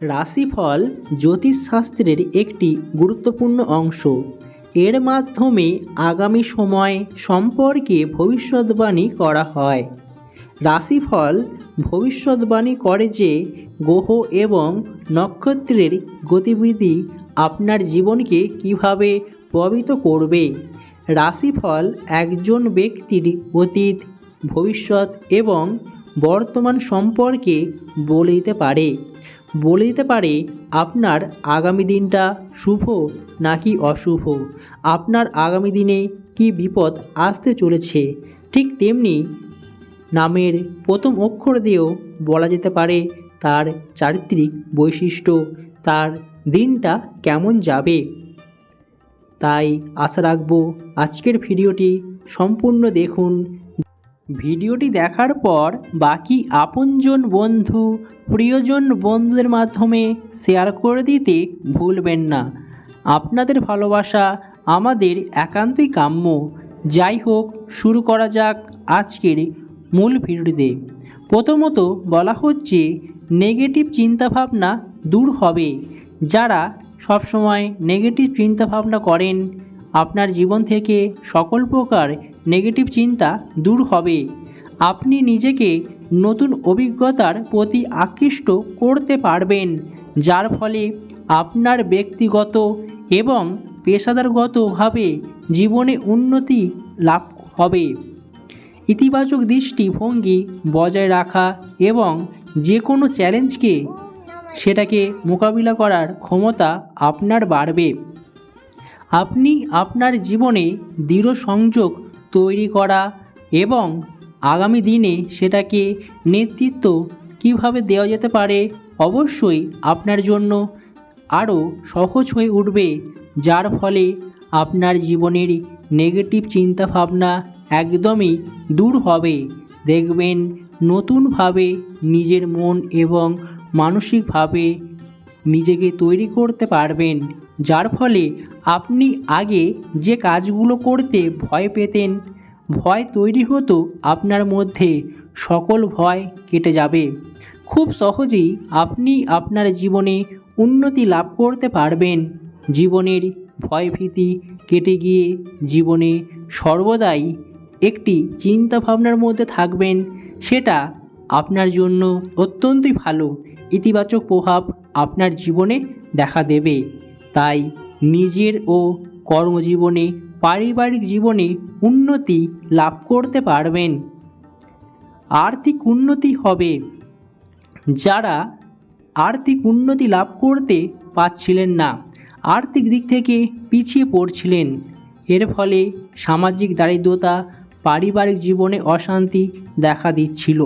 রাশিফল জ্যোতিষশাস্ত্রের একটি গুরুত্বপূর্ণ অংশ। এর মাধ্যমে আগামী সময় সম্পর্কে ভবিষ্যৎবাণী করা হয়। রাশিফল ভবিষ্যৎবাণী করে যে গ্রহ এবং নক্ষত্রের গতিবিধি আপনার জীবনকে কীভাবে প্রভাবিত করবে। রাশিফল একজন ব্যক্তির অতীত, ভবিষ্যৎ এবং বর্তমান সম্পর্কে বলে দিতে পারে। বলে দিতে পারে, আপনার আগামী দিনটা শুভ নাকি অশুভ? আপনার আগামী দিনে কি বিপদ আসতে চলেছে? ঠিক তেমনি নামের প্রথম অক্ষর দিয়েও বলা যেতে পারে তার চারিত্রিক বৈশিষ্ট্য, তার দিনটা কেমন যাবে। তাই আশা রাখব আজকের ভিডিওটি সম্পূর্ণ দেখুন। ভিডিওটি দেখার পর বাকি আপনজন বন্ধু, প্রিয়জন বন্ধুদের মাধ্যমে শেয়ার করে দিতে ভুলবেন না। আপনাদের ভালোবাসা আমাদের একান্তই কাম্য। যাই হোক, শুরু করা যাক আজকের মূল ভিডিওটিতে প্রথমত বলা হচ্ছে নেগেটিভ চিন্তাভাবনা দূর হবে। যারা সবসময় নেগেটিভ চিন্তাভাবনা করেন, আপনার জীবন থেকে সকল প্রকার নেগেটিভ চিন্তা দূর হবে। আপনি নিজেকে নতুন অভিজ্ঞতার প্রতি আকৃষ্ট করতে পারবেন, যার ফলে আপনার ব্যক্তিগত এবং পেশাদারগতভাবে জীবনে উন্নতি লাভ হবে। ইতিবাচক দৃষ্টিভঙ্গি বজায় রাখা এবং যে কোনো চ্যালেঞ্জকে সেটাকে মোকাবিলা করার ক্ষমতা আপনার বাড়বে। আপনি আপনার জীবনে দৃঢ় সংযোগ তৈরি করা এবং আগামী দিনে সেটাকে নেতৃত্ব কীভাবে দেওয়া যেতে পারে অবশ্যই আপনার জন্য আরও সহজ হয়ে উঠবে, যার ফলে আপনার জীবনের নেগেটিভ চিন্তাভাবনা একদমই দূর হবে। দেখবেন নতুনভাবে নিজের মন এবং মানসিকভাবে নিজেকে তৈরি করতে পারবেন। যার ফলে আপনি আগে যে কাজগুলো করতে ভয় পেতেন, ভয় তৈরি হতো আপনার মধ্যে, সকল ভয় কেটে যাবে। খুব সহজেই আপনি আপনার জীবনে উন্নতি লাভ করতে পারবেন। জীবনের ভয়ভীতি কেটে গিয়ে জীবনে সর্বদাই একটি চিন্তা ভাবনার মধ্যে থাকবেন, সেটা আপনার জন্য অত্যন্তই ভালো, ইতিবাচক প্রভাব আপনার জীবনে দেখা দেবে। তাই নিজের ও কর্মজীবনে পারিবারিক জীবনে উন্নতি লাভ করতে পারবেন। আর্থিক উন্নতি হবে। যারা আর্থিক উন্নতি লাভ করতে পারছিলেন না, আর্থিক দিক থেকে পিছিয়ে পড়ছিলেন। এর ফলে সামাজিক দারিদ্রতা, পারিবারিক জীবনে অশান্তি দেখা দিচ্ছিল।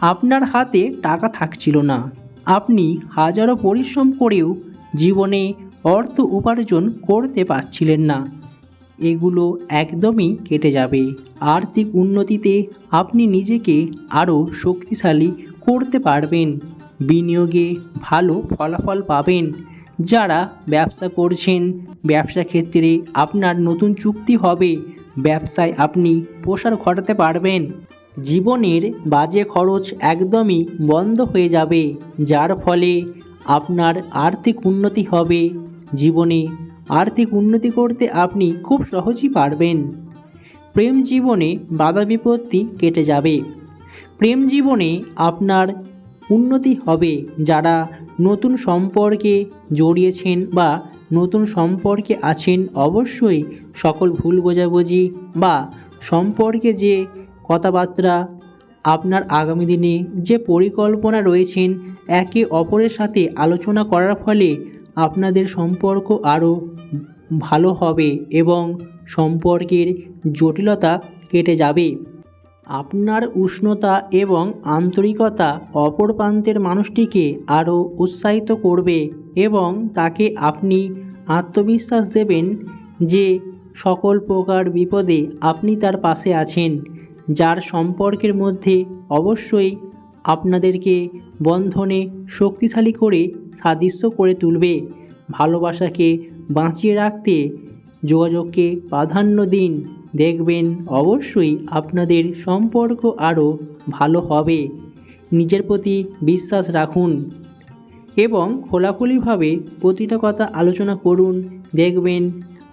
আপনার হাতে টাকা থাকছিল না। আপনি হাজারো পরিশ্রম করেও জীবনে অর্থ উপার্জন করতে পারছিলেন না। এগুলো একদমই কেটে যাবে। আর্থিক উন্নতিতে আপনি নিজেকে আরও শক্তিশালী করতে পারবেন। বিনিয়োগে ভালো ফলাফল পাবেন। যারা ব্যবসা করছেন, ব্যবসা ক্ষেত্রে আপনার নতুন চুক্তি হবে। ব্যবসায় আপনি প্রসার ঘটাতে পারবেন। জীবনের বাজে খরচ একদমই বন্ধ হয়ে যাবে। যার ফলে আপনার আর্থিক উন্নতি হবে। জীবনে আর্থিক উন্নতি করতে আপনি খুব সহজেই পারবেন। প্রেম জীবনে বাধা বিপত্তি কেটে যাবে। প্রেম জীবনে আপনার উন্নতি হবে যারা নতুন সম্পর্কে জড়িয়েছেন বা নতুন সম্পর্কে আছেন অবশ্যই সকল ভুল বোঝাবুঝি বা সম্পর্কে যে কথাবার্তা আপনার আগামী দিনে যে পরিকল্পনা রয়েছেন একে অপরের সাথে আলোচনা করার ফলে আপনাদের সম্পর্ক আরও ভালো হবে এবং সম্পর্কের জটিলতা কেটে যাবে। আপনার উষ্ণতা এবং আন্তরিকতা অপর প্রান্তের মানুষটিকে আরও উৎসাহিত করবে এবং তাকে আপনি আত্মবিশ্বাস দেবেন যে সকল প্রকার বিপদে আপনি তার পাশে আছেন, যার সম্পর্কের মধ্যে অবশ্যই আপনাদেরকে বন্ধনে শক্তিশালী করে সাদৃশ্য করে তুলবে। ভালোবাসাকে বাঁচিয়ে রাখতে যোগাযোগকে প্রাধান্য দিন। দেখবেন অবশ্যই আপনাদের সম্পর্ক আরও ভালো হবে। নিজের প্রতি বিশ্বাস রাখুন এবং খোলাখুলিভাবে প্রতিটা কথা আলোচনা করুন। দেখবেন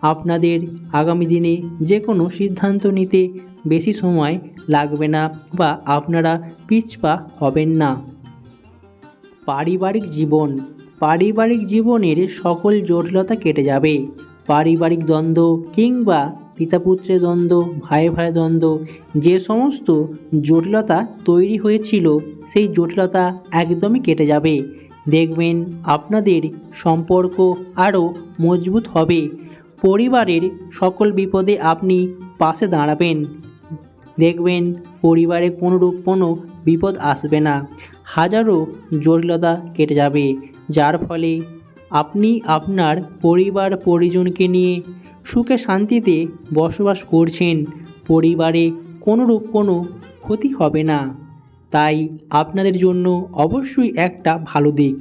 আপনাদের আগামী দিনে যে কোনো সিদ্ধান্ত নিতে বেশি সময় লাগবে না বা আপনারা পিছপা হবেন না। পারিবারিক জীবন। পারিবারিক জীবনের সকল জটিলতা কেটে যাবে। পারিবারিক দ্বন্দ্ব কিংবা পিতাপুত্রের দ্বন্দ্ব ভাই ভাই দ্বন্দ্ব, যে সমস্ত জটিলতা তৈরি হয়েছিল, সেই জটিলতা একদমই কেটে যাবে। দেখবেন আপনাদের সম্পর্ক আরও মজবুত হবে। পরিবারের সকল বিপদে আপনি পাশে দাঁড়াবেন। দেখবেন পরিবারে কোনোরূপ কোনো বিপদ আসবে না। হাজারো জটিলতা কেটে যাবে, যার ফলে আপনি আপনার পরিবার পরিজনকে নিয়ে সুখে শান্তিতে বসবাস করছেন। পরিবারে কোনোরূপ কোনো ক্ষতি হবে না। তাই আপনাদের জন্য অবশ্যই একটা ভালো দিক।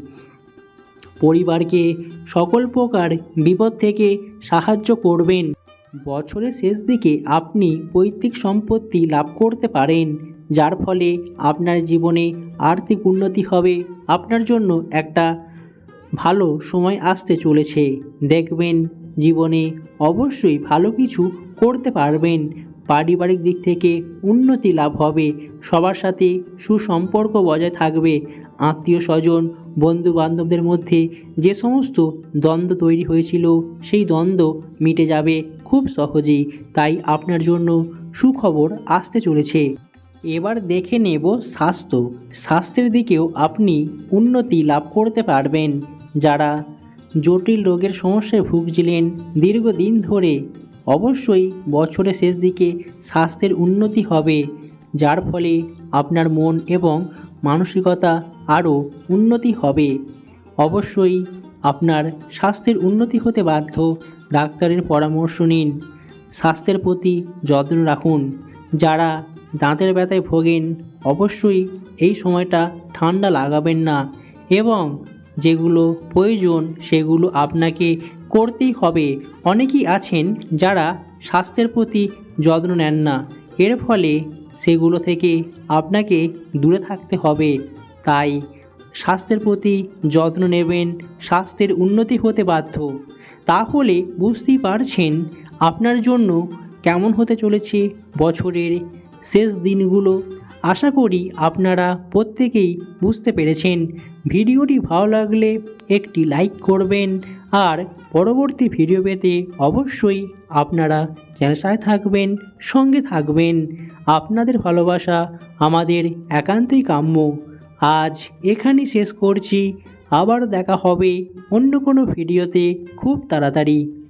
পরিবারকে সকল প্রকার বিপদ থেকে সাহায্য করবেন। বছরের শেষ দিকে আপনি পৈতৃক সম্পত্তি লাভ করতে পারেন, যার ফলে আপনার জীবনে আর্থিক উন্নতি হবে। আপনার জন্য একটা ভালো সময় আসতে চলেছে। দেখবেন, জীবনে অবশ্যই ভালো কিছু করতে পারবেন। পারিবারিক দিক থেকে উন্নতি লাভ হবে। সবার সাথে সুসম্পর্ক বজায় থাকবে। আত্মীয় স্বজন বন্ধু বান্ধবদের মধ্যে যে সমস্ত দ্বন্দ্ব তৈরি হয়েছিল, সেই দ্বন্দ্ব মিটে যাবে খুব সহজেই। তাই আপনার জন্য সুখবর আসতে চলেছে। এবার দেখে নেব স্বাস্থ্য। স্বাস্থ্যের দিকেও আপনি উন্নতি লাভ করতে পারবেন। যারা জটিল রোগের সমস্যায় ভুগছিলেন, দীর্ঘদিন ধরে অবশ্যই বছরের শেষ দিকে স্বাস্থ্যের উন্নতি হবে, যার ফলে আপনার মন এবং মানসিকতা আরও উন্নতি হবে। অবশ্যই আপনার স্বাস্থ্যের উন্নতি হতে বাধ্য, ডাক্তারের পরামর্শ নিন। স্বাস্থ্যের প্রতি যত্ন রাখুন। যারা দাঁতের ব্যথায় ভোগেন, অবশ্যই এই সময়টা ঠান্ডা লাগাবেন না এবং যেগুলো প্রয়োজন সেগুলো আপনাকে করতেই হবে। অনেকেই আছেন যারা স্বাস্থ্যের প্রতি যত্ন নেন না। এর ফলে সেগুলো থেকে আপনাকে দূরে থাকতে হবে। তাই স্বাস্থ্যের প্রতি যত্ন নেবেন, স্বাস্থ্যের উন্নতি হতে বাধ্য। তাহলে বুঝতেই পারছেন আপনার জন্য কেমন হতে চলেছে বছরের শেষ দিনগুলো। আশা করি আপনারা প্রত্যেকেই বুঝতে পেরেছেন। ভিডিওটি ভালো লাগলে একটি লাইক করবেন আর পরবর্তী ভিডিও পেতে অবশ্যই আপনারা চ্যানেল সাথে থাকবেন, সঙ্গে থাকবেন। আপনাদের ভালোবাসা আমাদের একান্তই কাম্য। আজ এখানেই শেষ করছি। আবার দেখা হবে অন্য কোনো ভিডিওতে খুব তাড়াতাড়ি।